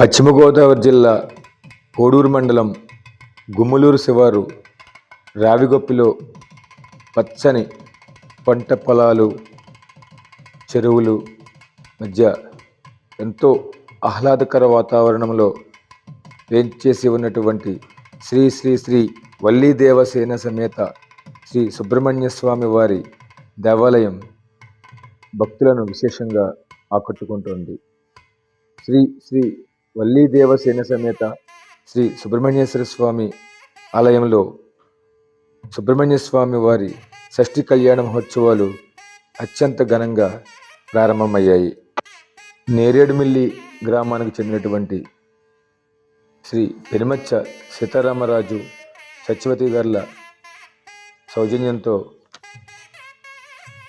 పశ్చిమ గోదావరి జిల్లా కోడూరు మండలం గుమ్మలూరు శివారు రావిగొప్పిలో పచ్చని పంట పొలాలు చెరువులు మధ్య ఎంతో ఆహ్లాదకర వాతావరణంలో వేంచేసి ఉన్నటువంటి శ్రీ శ్రీ శ్రీ వల్లీ దేవసేన సమేత శ్రీ సుబ్రహ్మణ్య స్వామి వారి దేవాలయం భక్తులను విశేషంగా ఆకట్టుకుంటోంది. శ్రీ శ్రీ వల్లీ దేవసేన సమేత శ్రీ సుబ్రహ్మణ్యేశ్వర స్వామి ఆలయంలో సుబ్రహ్మణ్య స్వామి వారి షష్ఠి కళ్యాణ మహోత్సవాలు అత్యంత ఘనంగా ప్రారంభమయ్యాయి. నేరేడుమిల్లి గ్రామానికి చెందినటువంటి శ్రీ పెరుమచ్చ సీతారామరాజు సత్యవతి గారుల సౌజన్యంతో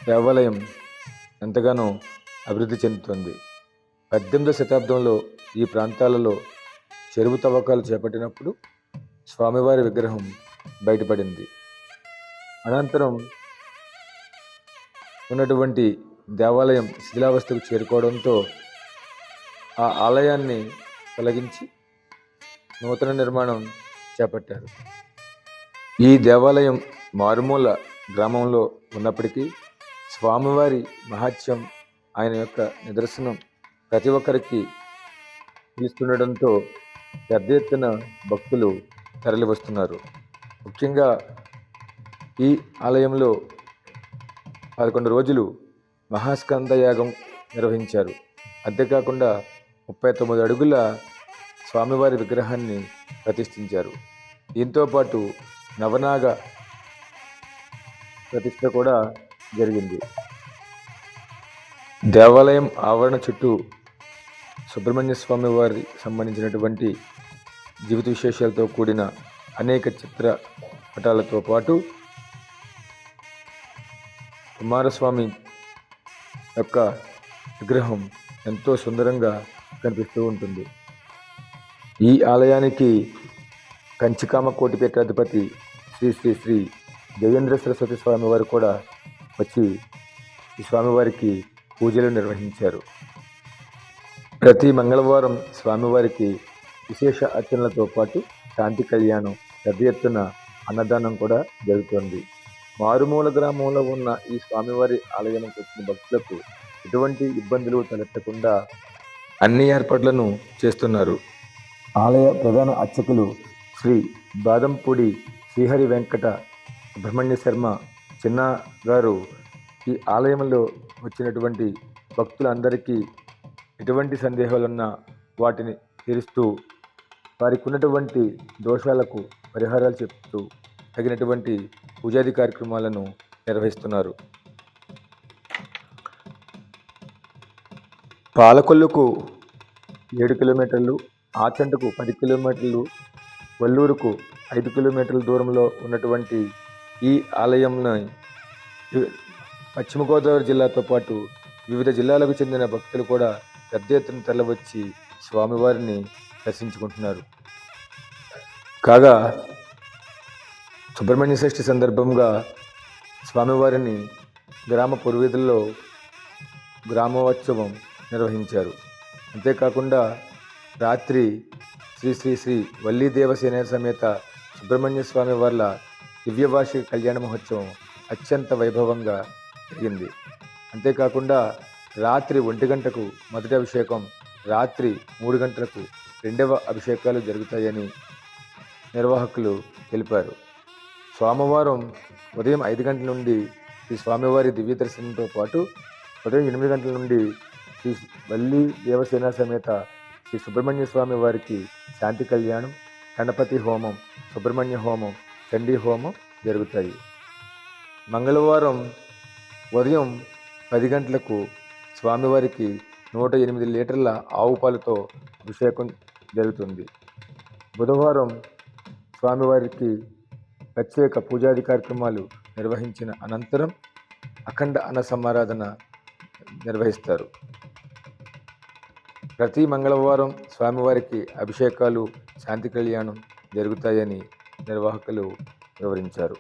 దేవాలయం ఎంతగానో అభివృద్ధి చెందుతుంది. పద్దెనిమిదవ శతాబ్దంలో ఈ ప్రాంతాలలో చెరువు తవ్వకాలు చేపట్టినప్పుడు స్వామివారి విగ్రహం బయటపడింది. అనంతరం ఉన్నటువంటి దేవాలయం శిథిలావస్థకు చేరుకోవడంతో ఆ ఆలయాన్ని తొలగించి నూతన నిర్మాణం చేపట్టారు. ఈ దేవాలయం మారుమూల గ్రామంలో ఉన్నప్పటికీ స్వామివారి మహాత్యం ఆయన యొక్క నిదర్శనం ప్రతి ఒక్కరికి పిలుస్తుండడంతో పెద్ద ఎత్తున భక్తులు తరలి వస్తున్నారు ముఖ్యంగా ఈ ఆలయంలో పదకొండు రోజులు మహాస్కంద యాగం నిర్వహించారు. అంతేకాకుండా ముప్పై తొమ్మిది అడుగుల స్వామివారి విగ్రహాన్ని ప్రతిష్ఠించారు. దీంతో పాటు నవనాగ ప్రతిష్ట కూడా జరిగింది. దేవాలయం ఆవరణ చుట్టూ సుబ్రహ్మణ్య స్వామి వారి సంబంధించినటువంటి జీవిత విశేషాలతో కూడిన అనేక చిత్ర పటాలతో పాటు కుమారస్వామి యొక్క విగ్రహం ఎంతో సుందరంగా కనిపిస్తూ ఉంటుంది. ఈ ఆలయానికి కంచికామ కోటిపీఠాధిపతి శ్రీ శ్రీ శ్రీ దేవేంద్ర సరస్వతి స్వామి వారు కూడా వచ్చి ఈ స్వామివారికి పూజలు నిర్వహించారు. ప్రతి మంగళవారం స్వామివారికి విశేష అర్చనలతో పాటు శాంతి కళ్యాణం పెద్ద ఎత్తున అన్నదానం కూడా జరుగుతుంది. మారుమూల గ్రామంలో ఉన్న ఈ స్వామివారి ఆలయానికి వచ్చిన భక్తులకు ఎటువంటి ఇబ్బందులు తలెత్తకుండా అన్ని ఏర్పాట్లను చేస్తున్నారు. ఆలయ ప్రధాన అర్చకులు శ్రీ బాదంపూడి శ్రీహరి వెంకట సుబ్రహ్మణ్య శర్మ చిన్న గారు ఈ ఆలయంలో వచ్చినటువంటి భక్తులందరికీ ఎటువంటి సందేహాలున్నా వాటిని తీరుస్తూ వారికి ఉన్నటువంటి దోషాలకు పరిహారాలు చెప్తూ తగినటువంటి పూజాది కార్యక్రమాలను నిర్వహిస్తున్నారు. పాలకొల్లుకు ఏడు కిలోమీటర్లు ఆచంటకు పది కిలోమీటర్లు వల్లూరుకు ఐదు కిలోమీటర్ల దూరంలో ఉన్నటువంటి ఈ ఆలయంను పశ్చిమ గోదావరి జిల్లాతో పాటు వివిధ జిల్లాలకు చెందిన భక్తులు కూడా పెద్ద ఎత్తున తరలివచ్చి స్వామివారిని దర్శించుకుంటున్నారు. కాగా సుబ్రహ్మణ్య షష్ఠి సందర్భంగా స్వామివారిని గ్రామ పూర్వీధుల్లో గ్రామోత్సవం నిర్వహించారు. అంతేకాకుండా రాత్రి శ్రీ శ్రీ శ్రీ వల్లీ దేవసేన సమేత సుబ్రహ్మణ్య స్వామి వార్ల దివ్యవార్షిక కళ్యాణ మహోత్సవం అత్యంత వైభవంగా జరిగింది. అంతేకాకుండా రాత్రి ఒంటి గంటకు మొదటి అభిషేకం రాత్రి మూడు గంటలకు రెండవ అభిషేకాలు జరుగుతాయని నిర్వాహకులు తెలిపారు. సోమవారం ఉదయం ఐదు గంటల నుండి శ్రీ స్వామివారి దివ్య దర్శనంతో పాటు ఉదయం ఎనిమిది గంటల నుండి శ్రీ వల్లి దేవసేన సమేత శ్రీ సుబ్రహ్మణ్య స్వామి వారికి శాంతి కళ్యాణం గణపతి హోమం సుబ్రహ్మణ్య హోమం చండీ హోమం జరుగుతాయి. మంగళవారం ఉదయం పది గంటలకు స్వామివారికి నూట ఎనిమిది లీటర్ల ఆవు పాలతో అభిషేకం జరుగుతుంది. బుధవారం స్వామివారికి ప్రత్యేక పూజాది కార్యక్రమాలు నిర్వహించిన అనంతరం అఖండ అన్న సమారాధన నిర్వహిస్తారు. ప్రతి మంగళవారం స్వామివారికి అభిషేకాలు శాంతి కళ్యాణం జరుగుతాయని నిర్వాహకులు వివరించారు.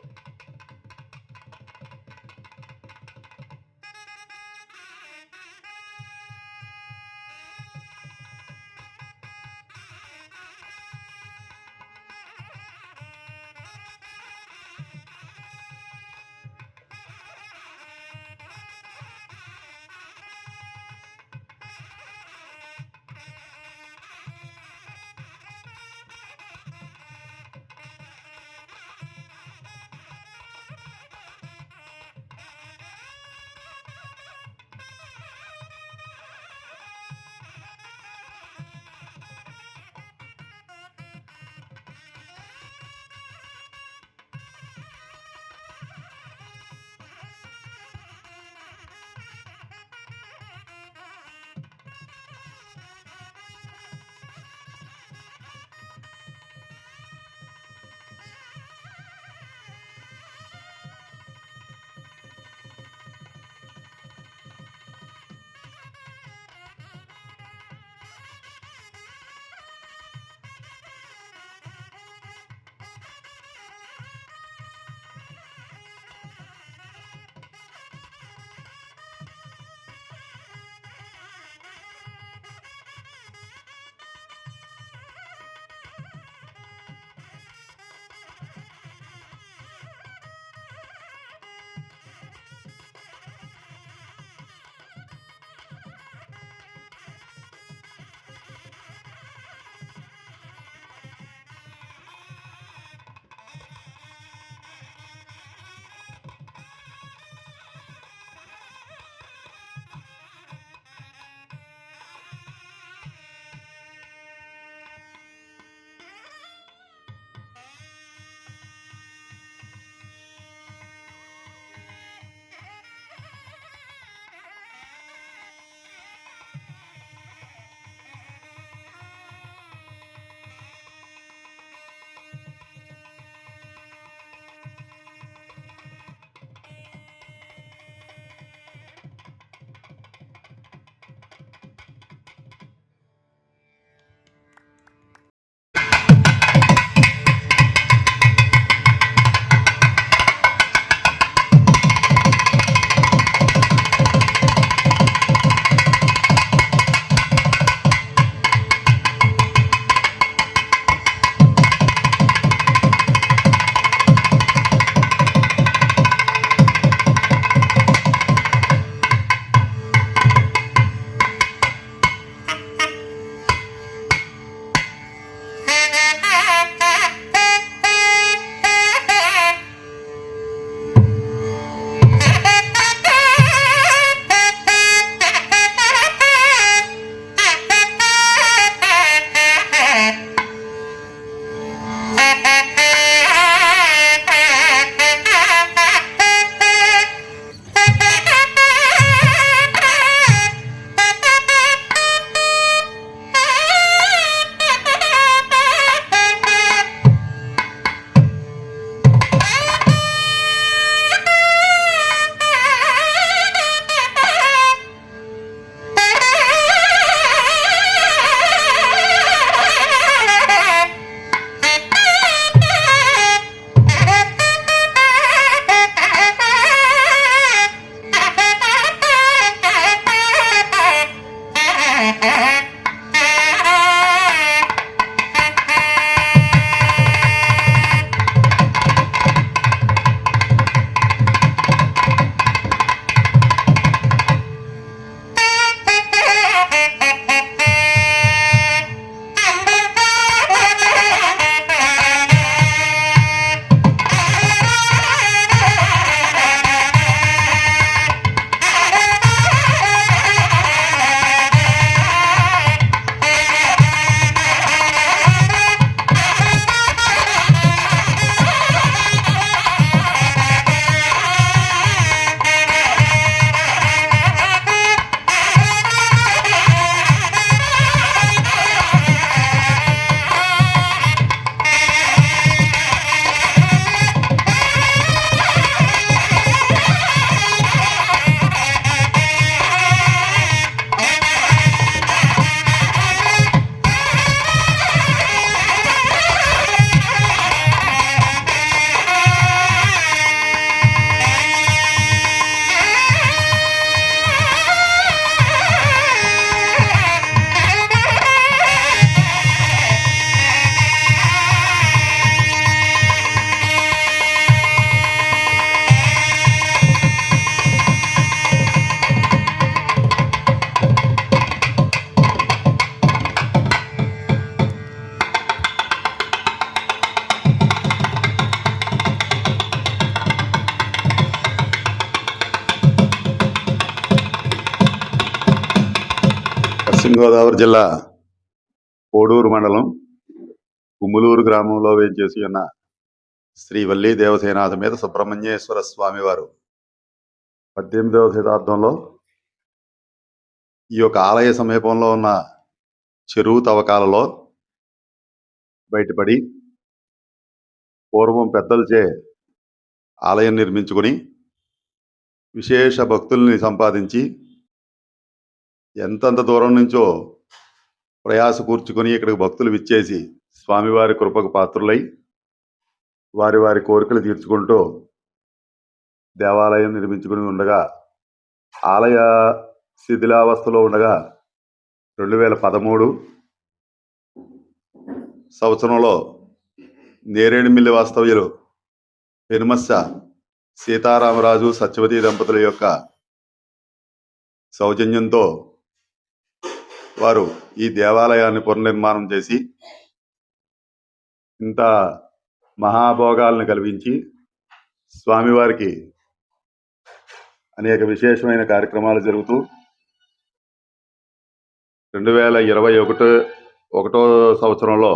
గోదావరి జిల్లా కోడూరు మండలం కుమ్ములూరు గ్రామంలో వేంచేసి ఉన్న శ్రీ వల్లీ దేవసేనాథ మీద సుబ్రహ్మణ్యేశ్వర స్వామివారు పద్దెనిమిదవ శతాబ్దంలో ఈ యొక్క ఆలయ సమీపంలో ఉన్న చెరువు తవ్వకాలలో బయటపడి పూర్వం పెద్దలచే ఆలయం నిర్మించుకొని విశేష భక్తుల్ని సంపాదించి ఎంతంత దూరం నుంచో ప్రయాస కూర్చుకొని ఇక్కడికి భక్తులు విచ్చేసి స్వామివారి కృపకు పాత్రులై వారి వారి కోరికలు తీర్చుకుంటూ దేవాలయం నిర్మించుకుని ఉండగా ఆలయ శిథిలావస్థలో ఉండగా రెండు వేల పదమూడు సంవత్సరంలో నేరేడుమిల్లి వాస్తవ్యులు పెనుమస్స సీతారామరాజు సత్యవతి దంపతుల యొక్క సౌజన్యంతో వారు ఈ దేవాలయాన్ని పునర్నిర్మాణం చేసి ఇంత మహాభోగాలను కల్పించి స్వామివారికి అనేక విశేషమైన కార్యక్రమాలు జరుగుతూ రెండు వేల ఇరవై ఒకటో ఒకటో సంవత్సరంలో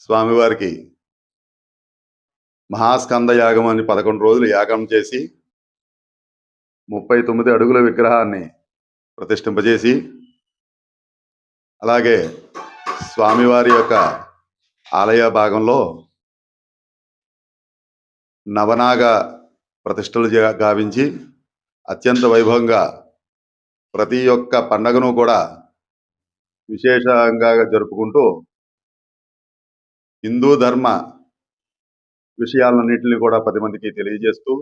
స్వామివారికి మహాస్కంద యాగం అని పదకొండు రోజులు యాగం చేసి ముప్పై తొమ్మిది అడుగుల విగ్రహాన్ని ప్రతిష్ఠింపజేసి అలాగే స్వామివారి యొక్క ఆలయ భాగంలో నవనాగ ప్రతిష్టలు గావించి అత్యంత వైభవంగా ప్రతి ఒక్క పండగను కూడా విశేషంగా జరుపుకుంటూ హిందూ ధర్మ విషయాలన్నింటినీ కూడా పది మందికి తెలియజేస్తూ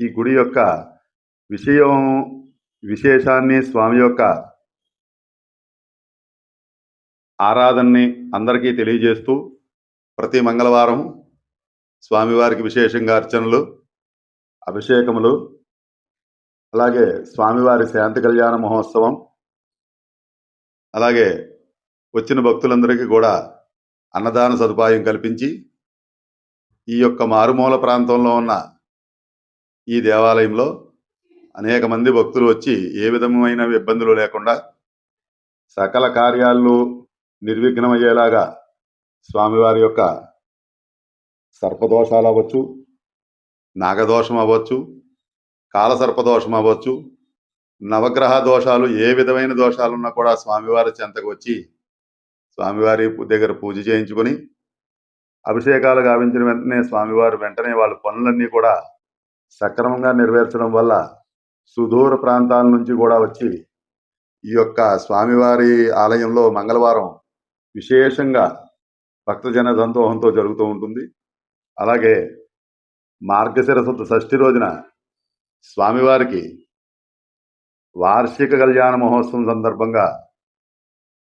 ఈ గుడి యొక్క విషయం విశేషాన్ని స్వామి యొక్క ఆరాధనని అందరికీ తెలియజేస్తూ ప్రతి మంగళవారం స్వామివారికి విశేషంగా అర్చనలు అభిషేకములు అలాగే స్వామివారి శాంతి కళ్యాణ మహోత్సవం అలాగే వచ్చిన భక్తులందరికీ కూడా అన్నదాన సదుపాయం కల్పించి ఈ యొక్క మారుమూల ప్రాంతంలో ఉన్న ఈ దేవాలయంలో అనేక మంది భక్తులు వచ్చి ఏ విధమైన ఇబ్బందులు లేకుండా సకల కార్యాలు నిర్విఘ్నమయ్యేలాగా స్వామివారి యొక్క సర్పదోషాలు అవ్వచ్చు నాగదోషం అవ్వచ్చు కాలసర్పదోషం అవ్వచ్చు నవగ్రహ దోషాలు ఏ విధమైన దోషాలున్నా కూడా స్వామివారి చెంతకు వచ్చి స్వామివారి దగ్గర పూజ చేయించుకొని అభిషేకాలు గావించిన వెంటనే స్వామివారు వెంటనే వాళ్ళ పనులన్నీ కూడా సక్రమంగా నెరవేర్చడం వల్ల సుదూర ప్రాంతాల నుంచి కూడా వచ్చి ఈ యొక్క స్వామివారి ఆలయంలో మంగళవారం విశేషంగా భక్తజన సంతోహంతో జరుగుతూ ఉంటుంది. అలాగే మార్గశిర షష్ఠి రోజున స్వామివారికి వార్షిక కళ్యాణ మహోత్సవం సందర్భంగా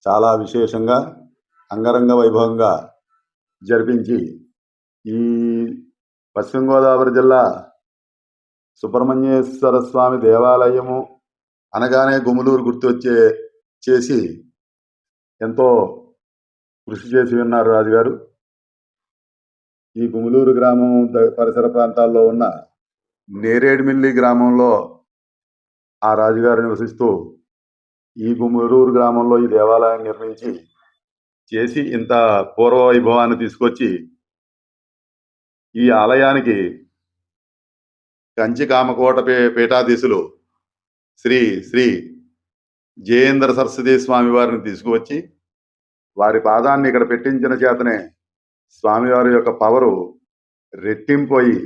చాలా విశేషంగా అంగరంగ వైభవంగా జరిపించి ఈ పశ్చిమ గోదావరి జిల్లా సుబ్రహ్మణ్యేశ్వర స్వామి దేవాలయము అనగానే గుములూరు గుర్తొచ్చే చేసి ఎంతో కృషి చేసి ఉన్నారు రాజుగారు. ఈ గుములూరు గ్రామం ద- పరిసర ప్రాంతాల్లో ఉన్న నేరేడుమిల్లి గ్రామంలో ఆ రాజుగారు నివసిస్తూ ఈ గుములూరు గ్రామంలో ఈ దేవాలయం నిర్మించి చేసి ఇంత పూర్వ వైభవాన్ని తీసుకొచ్చి ఈ ఆలయానికి కంచి కామకోట పీఠాధీశులు శ్రీ శ్రీ జయేంద్ర సరస్వతి స్వామి వారిని తీసుకువచ్చి వారి పాదాన్ని ఇక్కడ పెట్టించిన చేతనే స్వామివారి యొక్క పవరు రెట్టింపోయి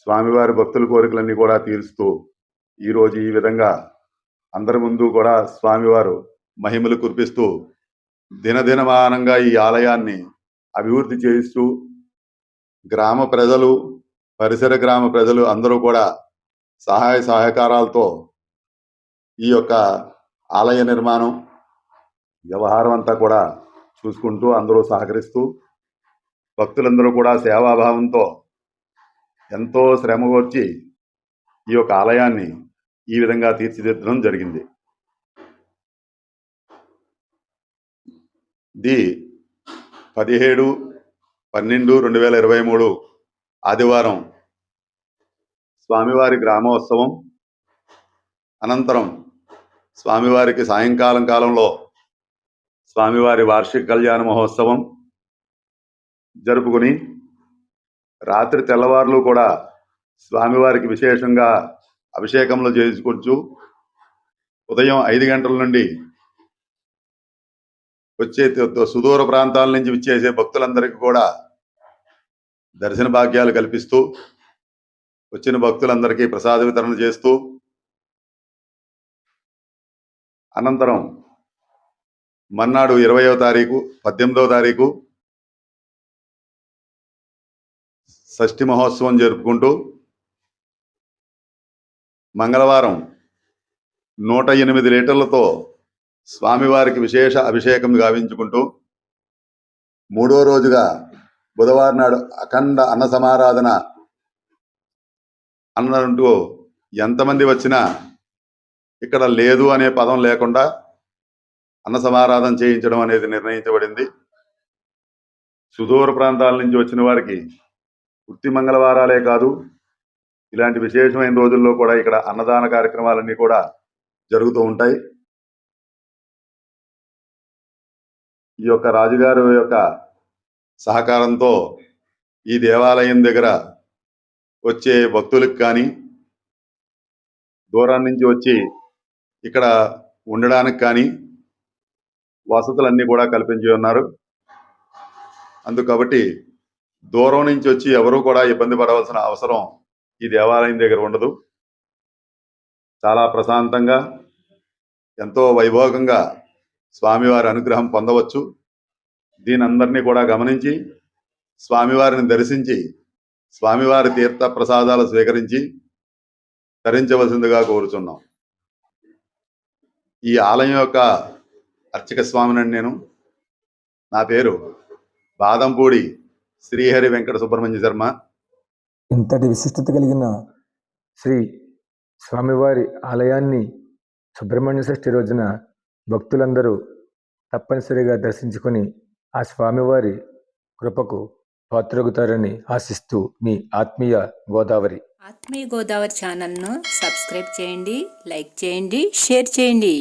స్వామివారి భక్తుల కోరికలన్నీ కూడా తీరుస్తూ ఈరోజు ఈ విధంగా అందరి ముందు కూడా స్వామివారు మహిమలు కురిపిస్తూ దినదినమానంగా ఈ ఆలయాన్ని అభివృద్ధి చేయిస్తూ గ్రామ ప్రజలు పరిసర గ్రామ ప్రజలు అందరూ కూడా సహాయ సహకారాలతో ఈ యొక్క ఆలయ నిర్మాణం వ్యవహారం అంతా కూడా చూసుకుంటూ అందరూ సహకరిస్తూ భక్తులందరూ కూడా సేవాభావంతో ఎంతో శ్రమ వచ్చి ఈ యొక్క ఆలయాన్ని ఈ విధంగా తీర్చిదిద్దడం జరిగింది. ది పదిహేడు పన్నెండు రెండు వేల ఇరవై మూడు ఆదివారం స్వామివారి గ్రామోత్సవం అనంతరం స్వామివారికి సాయంకాలం కాలంలో స్వామివారి వార్షిక కళ్యాణ మహోత్సవం జరుపుకుని రాత్రి తెల్లవారులు కూడా స్వామివారికి విశేషంగా అభిషేకంలో చేసుకోవచ్చు ఉదయం ఐదు గంటల నుండి వచ్చే త- సుదూర ప్రాంతాల నుంచి విచ్చేసే భక్తులందరికీ కూడా దర్శన భాగ్యాలు కల్పిస్తూ వచ్చిన భక్తులందరికీ ప్రసాద వితరణ చేస్తూ అనంతరం మన్నాడు ఇరవయవ తారీఖు పద్దెనిమిదవ తారీఖు షష్ఠి మహోత్సవం జరుపుకుంటూ మంగళవారం నూట ఎనిమిది లీటర్లతో స్వామివారికి విశేష అభిషేకం గావించుకుంటూ మూడో రోజుగా బుధవారం నాడు అఖండ అన్న సమారాధన అన్నంటూ ఎంతమంది వచ్చినా ఇక్కడ లేదు అనే పదం లేకుండా అన్న సమారాధన చేయించడం అనేది నిర్ణయించబడింది. సుదూర ప్రాంతాల నుంచి వచ్చిన వారికి వృత్తి మంగళవారాలే కాదు ఇలాంటి విశేషమైన రోజుల్లో కూడా ఇక్కడ అన్నదాన కార్యక్రమాలన్నీ కూడా జరుగుతూ ఉంటాయి. ఈ యొక్క రాజుగారి యొక్క సహకారంతో ఈ దేవాలయం దగ్గర వచ్చే భక్తులకు కానీ దూరం నుంచి వచ్చి ఇక్కడ ఉండడానికి కానీ వసతులన్నీ కూడా కల్పించి ఉన్నారు. అందుకు కాబట్టి దూరం నుంచి వచ్చి ఎవరు కూడా ఇబ్బంది పడవలసిన అవసరం ఈ దేవాలయం దగ్గర ఉండదు. చాలా ప్రశాంతంగా ఎంతో వైభోగంగా స్వామివారి అనుగ్రహం పొందవచ్చు. దీని అందరినీ కూడా గమనించి స్వామివారిని దర్శించి స్వామివారి తీర్థ ప్రసాదాలు స్వీకరించి తరించవలసిందిగా కోరుచున్నాం. ఈ ఆలయం యొక్క అర్చక స్వామినండి నేను. నా పేరు బాదంపూడి శ్రీహరి వెంకట సుబ్రహ్మణ్య శర్మ. ఇంతటి విశిష్టత కలిగిన శ్రీ స్వామివారి ఆలయాన్ని సుబ్రహ్మణ్య షష్ఠి రోజున భక్తులందరూ తప్పనిసరిగా దర్శించుకొని ఆ స్వామివారి కృపకు పాత్రగుతారని ఆశిస్తూ మీ ఆత్మీయ గోదావరి. ఆత్మీయ గోదావరి ఛానల్ను సబ్స్క్రైబ్ చేయండి లైక్ చేయండి షేర్ చేయండి.